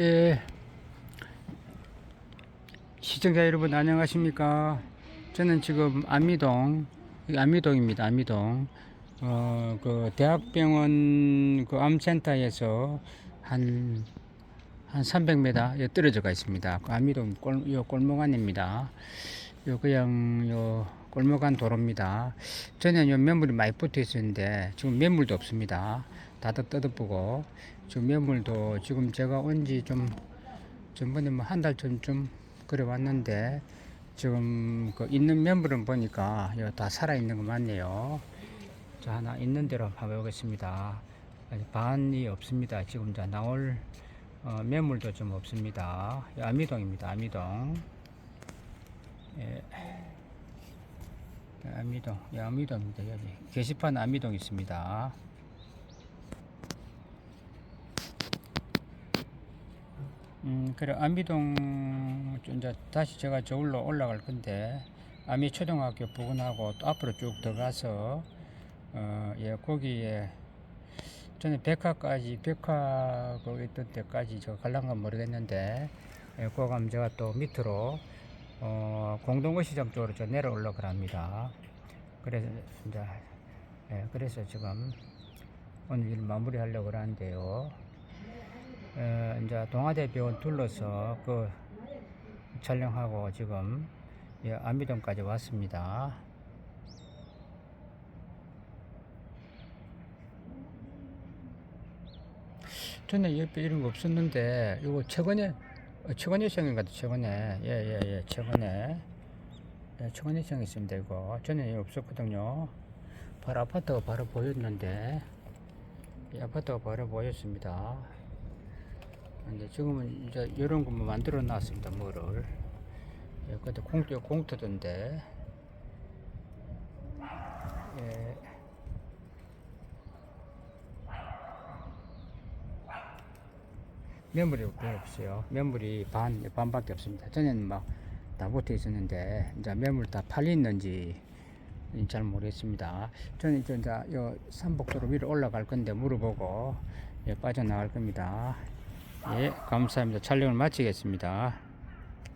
예. 시청자 여러분 안녕하십니까? 저는 지금 안미동, 안미동입니다. 안미동. 어, 그 대학병원 그 암센터에서 한, 한 300m 여 떨어져 가 있습니다. 그 안미동 골, 요 골목 안입니다. 요 그냥 요 골목 안 도로입니다. 전에 요 매물이 많이 붙어 있었는데 지금 매물도 없습니다. 다들 뜯어보고 지금 매물도 지금 제가 온 지 좀 전번에 뭐 한 달 전쯤 그래 왔는데 지금 그 있는 매물은 보니까 이거 다 살아 있는 거 맞네요. 자 하나 있는 대로 한번 해보겠습니다. 아직 반이 없습니다. 지금 자 나올 어, 매물도 좀 없습니다. 이 아미동입니다. 아미동. 예. 아미동, 예, 아미동입니다. 여기 게시판 아미동 있습니다. 음, 그래 안미동 이제 다시 제가 저울로 올라갈 건데 아미 초등학교 부근하고 또 앞으로 쭉 들어가서 어, 예, 거기에 저는 백화까지 백화 거기 있던 데까지 저 갈란가 모르겠는데 예, 그거 가면 제가 또 밑으로 어, 공동거시장 쪽으로 저 내려 올라가랍니다 그래서 이제 예, 그래서 지금 오늘 일 마무리하려고 하는데요. 에, 이제 동아대병원 둘러서 그 촬영하고 지금 예, 안미동까지 왔습니다. 전에 옆에 이런 거 없었는데 이거 최근에 생긴 것 같아 최근에 예예예 최근에 예, 최근에 생겼습니다 이거 전에 없었거든요. 바로 아파트가 바로 보였는데 이 아파트가 바로 보였습니다. 근데 지금은 이제 이런 것만 만들어 놨습니다. 뭐를. 예, 그때 공터 공터던데. 예. 매물이 별로 없어요. 매물이 반 반밖에 없습니다. 전에는 막 다 붙어 있었는데 이제 매물 다 팔렸는지 잘 모르겠습니다. 저는 이제 요 삼복도로 위로 올라갈 건데 물어보고 예, 빠져나갈 겁니다. 예, 감사합니다. 촬영을 마치겠습니다.